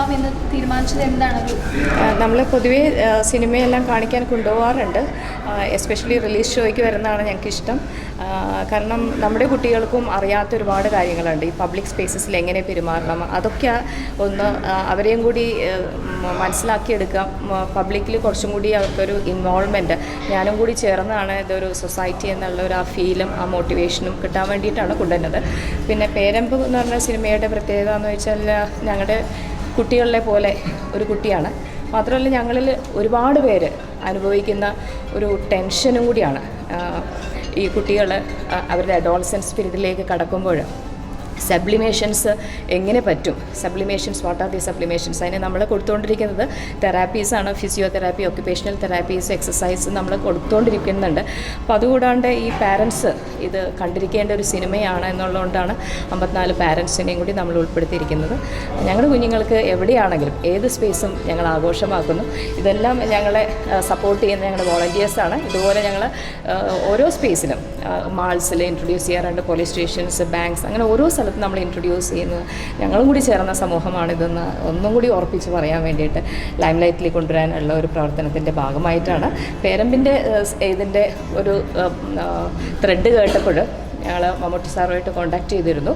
ഇറങ്ങാമെന്ന് തീരുമാനിച്ചത് എന്താണ്? നമ്മൾ പൊതുവേ സിനിമയെല്ലാം കാണിക്കാൻ കൊണ്ടുപോകാറുണ്ട് എസ്പെഷ്യലി റിലീസ് ഷോയ്ക്ക് വരുന്നതാണ് ഞങ്ങൾക്ക് ഇഷ്ടം കാരണം നമ്മുടെ കുട്ടികൾക്കും അറിയാത്ത ഒരുപാട് കാര്യങ്ങളുണ്ട്. ഈ പബ്ലിക് സ്പേസസിൽ എങ്ങനെ പെരുമാറണം അതൊക്കെ ഒന്ന് അവരെയും കൂടി മനസ്സിലാക്കിയെടുക്കാം. പബ്ലിക്കിൽ കുറച്ചും കൂടി അവർക്കൊരു ഇൻവോൾവ്മെന്റ് ഞാനും കൂടി ചേർന്നാണ് ഇതൊരു സൊസൈറ്റി എന്നുള്ള ഒരു ആ ഫീലും ആ മോട്ടിവേഷനും കിട്ടാൻ വേണ്ടിയിട്ടാണ് കൊണ്ടുവരുന്നത്. പിന്നെ പേരമ്പ് എന്ന് പറഞ്ഞ സിനിമയുടെ പ്രത്യേകത എന്ന് വെച്ചാൽ ഞങ്ങളുടെ കുട്ടികളെ പോലെ ഒരു കുട്ടിയാണ്. മാത്രമല്ല ഞങ്ങളിൽ ഒരുപാട് പേര് അനുഭവിക്കുന്ന ഒരു ടെൻഷനും കൂടിയാണ്. ഈ കുട്ടികൾ അവരുടെ അഡോൾസൻസ് പീരീഡിലേക്ക് കടക്കുമ്പോൾ സബ്ലിമേഷൻസ് എങ്ങനെ പറ്റും? Sublimations what are the sublimations അതിന് നമ്മൾ കൊടുത്തുകൊണ്ടിരിക്കുന്നത് തെറാപ്പീസാണ് ഫിസിയോതെറാപ്പി ഒക്യുപ്പേഷണൽ തെറാപ്പീസ് എക്സസൈസ് നമ്മൾ കൊടുത്തുകൊണ്ടിരിക്കുന്നുണ്ട് അപ്പോൾ അതുകൂടാണ്ട് ഈ പാരൻസ് ഇത് കണ്ടിരിക്കേണ്ട ഒരു സിനിമയാണ് എന്നുള്ളതുകൊണ്ടാണ് അമ്പത്തിനാല് പാരൻസിനെയും കൂടി നമ്മൾ ഉൾപ്പെടുത്തിയിരിക്കുന്നത്. ഞങ്ങളുടെ കുഞ്ഞുങ്ങൾക്ക് എവിടെയാണെങ്കിലും ഏത് സ്പേസും ഞങ്ങൾ ആഘോഷമാക്കുന്നു. ഇതെല്ലാം ഞങ്ങളെ സപ്പോർട്ട് ചെയ്യുന്ന ഞങ്ങളുടെ വോളണ്ടിയേഴ്സാണ് ഇതുപോലെ ഞങ്ങൾ ഓരോ സ്പേസിലും മാൾസിൽ ഇൻട്രൊഡ്യൂസ് ചെയ്യാറുണ്ട് പോലീസ് സ്റ്റേഷൻസ് ബാങ്ക്സ് അങ്ങനെ ഓരോ സ്ഥലത്തും നമ്മൾ ഇൻട്രൊഡ്യൂസ് ചെയ്യുന്നത് ഞങ്ങളും കൂടി ചേർന്ന സമൂഹമാണിതെന്ന് ഒന്നും കൂടി ഓർപ്പിച്ച് പറയാൻ വേണ്ടിയിട്ട് ലൈം ലൈറ്റിൽ കൊണ്ടുവരാനുള്ള ഒരു പ്രവർത്തനത്തിന്റെ ഭാഗമായിട്ടാണ്. പേരമ്പിന്റെ ഇതിന്റെ ഒരു ത്രെഡ് കേട്ടപ്പോൾ ഞങ്ങൾ മമ്മൂട്ടി സാറുമായിട്ട് കോണ്ടാക്ട് ചെയ്തിരുന്നു.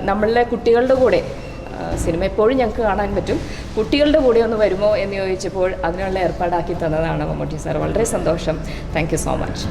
നമ്മളിലെ കുട്ടികളുടെ കൂടെ സിനിമ എപ്പോഴും ഞങ്ങൾക്ക് കാണാൻ പറ്റും. കുട്ടികളുടെ കൂടെ ഒന്ന് വരുമോ എന്ന് ചോദിച്ചപ്പോൾ അതിനുള്ള ഏർപ്പാടാക്കി തന്നതാണ് മമ്മൂട്ടി സാർ. വളരെ സന്തോഷം. താങ്ക് സോ മച്ച്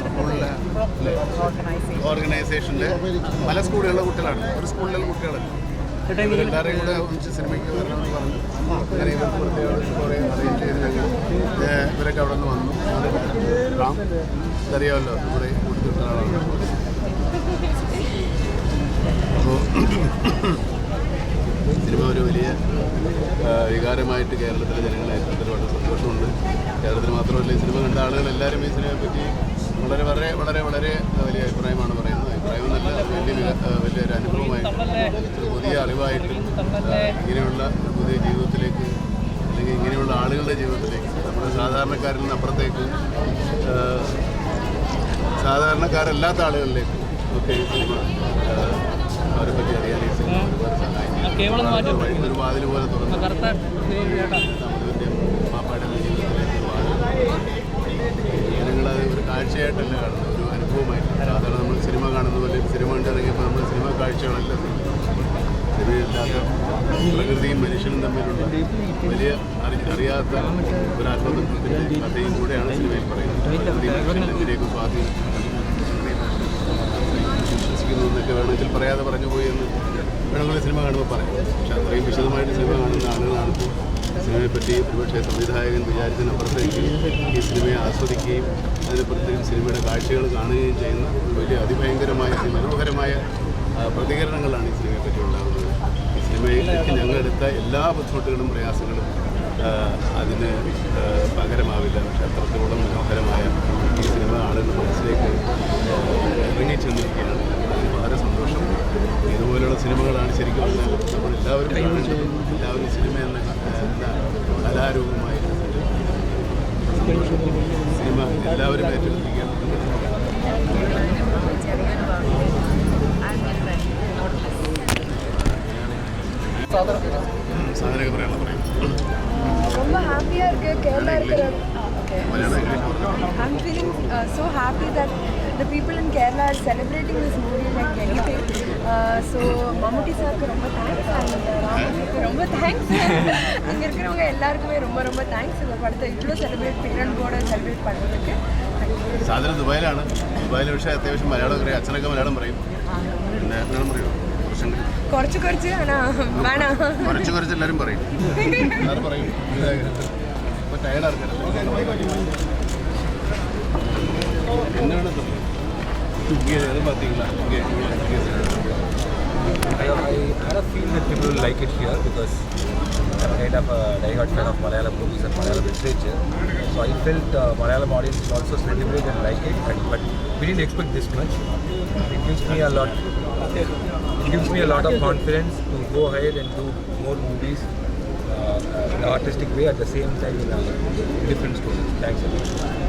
സ്കൂളിലെ ഓർഗനൈസേഷന്റെ പല സ്കൂളുകളിലെ കുട്ടികളാണ്. ഒരു സ്കൂളിലെ കുട്ടികളല്ല. എല്ലാവരെയും കൂടെ ഒന്നിച്ച് സിനിമയ്ക്ക് വരണമെന്ന് പറഞ്ഞു. കുറേ ഇവരൊക്കെ അവിടെ നിന്ന് വന്നു. റാം ഇതറിയാമല്ലോ ആളാണ് അപ്പോൾ സിനിമ ഒരു വലിയ വികാരമായിട്ട് കേരളത്തിലെ ജനങ്ങളെ ഒരുപാട് സന്തോഷമുണ്ട്. കേരളത്തിൽ മാത്രമല്ല ഈ സിനിമ കണ്ട ആളുകൾ എല്ലാവരും ഈ സിനിമയെ പറ്റി വളരെ വളരെ വളരെ വളരെ വലിയ അഭിപ്രായമാണ് പറയുന്നത്. അഭിപ്രായം നല്ല വലിയ വലിയൊരു അനുഭവമായിട്ട് പുതിയ അറിവായിട്ട് ഇങ്ങനെയുള്ള പുതിയ ജീവിതത്തിലേക്ക് അല്ലെങ്കിൽ ഇങ്ങനെയുള്ള ആളുകളുടെ ജീവിതത്തിലേക്ക് നമ്മുടെ സാധാരണക്കാരിൽ നിന്ന് അപ്പുറത്തേക്ക് സാധാരണക്കാരല്ലാത്ത ആളുകളിലേക്ക് ഒക്കെ ഈ സിനിമ ആ, അവരെ പറ്റി അറിയാൻ ഈ സിനിമ ഒരുപാട് സഹായിക്കും. ഒരു വാതിൽ പോലെ തുറന്നു പാപ്പായുടെ ജീവിതത്തിലേക്ക് ജനങ്ങളത് ഒരു കാഴ്ചയായിട്ടല്ല കാണുന്നത്. ഒരു അനുഭവമായിട്ട്. സാധാരണ നമ്മൾ സിനിമ കാണുന്ന പോലെ സിനിമ കണ്ടിറങ്ങിയപ്പോൾ നമ്മൾ സിനിമ കാഴ്ചകളല്ല സിനിമയില്ലാത്ത പ്രകൃതിയും മനുഷ്യനും തമ്മിലുള്ള വലിയ അറി അറിയാത്ത ഒരു ആത്മതത്വത്തിന്റെ കഥയും കൂടെയാണ് സിനിമയിൽ പറയുന്നത്. പ്രകൃതി മനുഷ്യൻ എങ്ങനെയൊക്കെ സ്വാധീനിക്കും വിശ്വസിക്കുന്നു എന്നൊക്കെ വേണമെങ്കിൽ പറയാതെ പറഞ്ഞു പോയി എന്ന് വേണമെങ്കിൽ സിനിമ കാണുമ്പോൾ പറയാം. പക്ഷെ അത്രയും വിശദമായിട്ട് സിനിമ കാണുന്ന ആളുകളാണ് സിനിമയെപ്പറ്റി ഒരുപക്ഷെ സംവിധായകൻ വിചാരിച്ചതിനപ്പുറത്തേക്ക് ഈ സിനിമയെ ആസ്വദിക്കുകയും അതിനപ്പുറത്തേക്ക് സിനിമയുടെ കാഴ്ചകൾ കാണുകയും ചെയ്യുന്ന ഒരു വലിയ അതിഭയങ്കരമായ അതിമനോഹരമായ പ്രതികരണങ്ങളാണ് ഈ സിനിമയെപ്പറ്റി ഉണ്ടാകുന്നത്. ഈ സിനിമയിലേക്ക് ഞങ്ങളെടുത്ത എല്ലാ ബുദ്ധിമുട്ടുകളും പ്രയാസങ്ങളും അതിന് പകരമാവില്ല. പക്ഷെ അത്രത്തോളം മനോഹരമായ ഈ സിനിമ ആളുകൾ മനസ്സിലേക്ക് ഇറങ്ങിച്ചെന്നിരിക്കുകയാണ് അതിന് വളരെ സന്തോഷം. ഇതുപോലെയുള്ള സിനിമകളാണ് ശരിക്കും പറഞ്ഞാൽ നമ്മൾ എല്ലാവരും കാണേണ്ടത്. എല്ലാവരും സിനിമ എന്ന കലാരൂപമായിരുന്നു സിനിമ എല്ലാവരും ഏറ്റെടുത്തിരിക്കുകയാണ്. സാധനമൊക്കെ പറയാനുള്ള പറയും ரொம்ப ஹாப்பியாக இருக்குது கேரளா இருக்கிற മലയാളം ഇംഗ്ലീഷ് പറഞ്ഞു I'm feeling uh, so happy that the people in Kerala are celebrating this movie like anything. Uh, so மம்முட்டி சாருக்கு ரொம்ப தேங்க்ஸ் அண்ட் ராமனுக்கு ரொம்ப தேங்க்ஸ் இங்கே இருக்கிறவங்க எல்லாருக்குமே ரொம்ப ரொம்ப தேங்க்ஸ் இந்த படத்தை இவ்வளோ செலிப்ரேட் பேரண்ட்ஸோட செலிப்ரேட் பண்ணுறதுக்கு സാധനം ദുബായിലാണ് ദുബായിൽ പക്ഷേ അത്യാവശ്യം മലയാളം അറിയാം അച്ഛനൊക്കെ മലയാളം പറയും പിന്നെ മലയാളം പറയുമോ കുറച്ചെങ്കിലും കുറച്ച് കുറച്ച് കുറച്ച് കുറച്ച് എല്ലാരും പറയും എല്ലാരും പറയും എന്നാണ് I, I had a feel that people will like it here because I'm kind of a diehard fan of Malayalam movies and Malayalam literature. So I felt uh, Malayalam audience will also celebrate and like it, but, but we didn't expect this much. It gives me a lot. Gives me a lot of confidence to go ahead and do more movies uh, in an artistic way at the same time in a different stories. Thanks a lot.